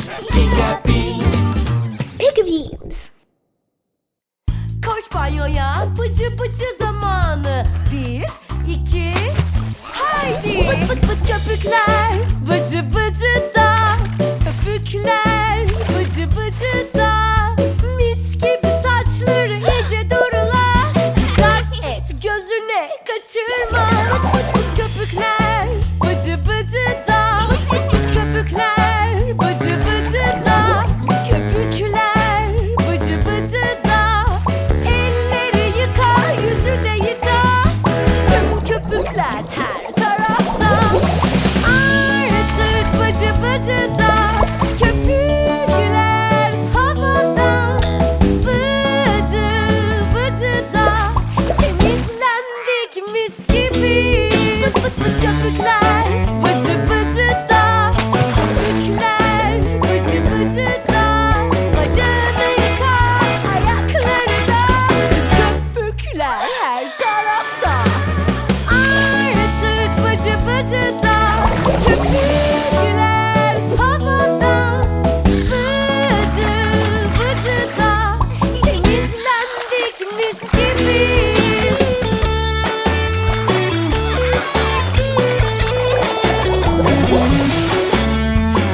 beans, finger beans. Piggy beans. Koş banyoya bıcı bıcı zamanı. Bir, iki, haydi. Bıt bıt bıt köpükler. Bıcı bıcı da Köpükler. Bıcı bıcı da Mis gibi saçları iyice Dikkat et gözüne kaçırma köpükler her bıcı bıcı da Köpükler havada. Bıcı bıcı da Temizlendik mis gibi.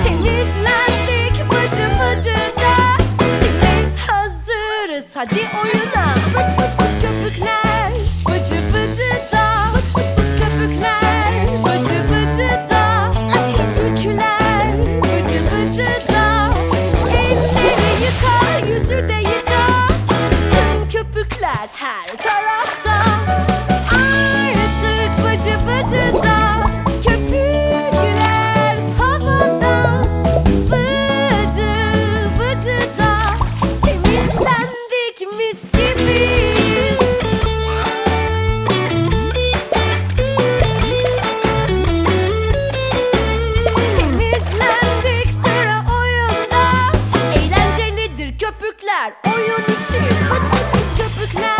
Temizlendik bıcı bıcı da Şimdi hazırız. Hadi oyuna her tarafta Artık bıcı bıcı da Köpükler havada Bıcı bıcı da Temizlendik mis gibi. Temizlendik sıra oyunda Eğlencelidir köpükler oyun için. Hadi köpükler.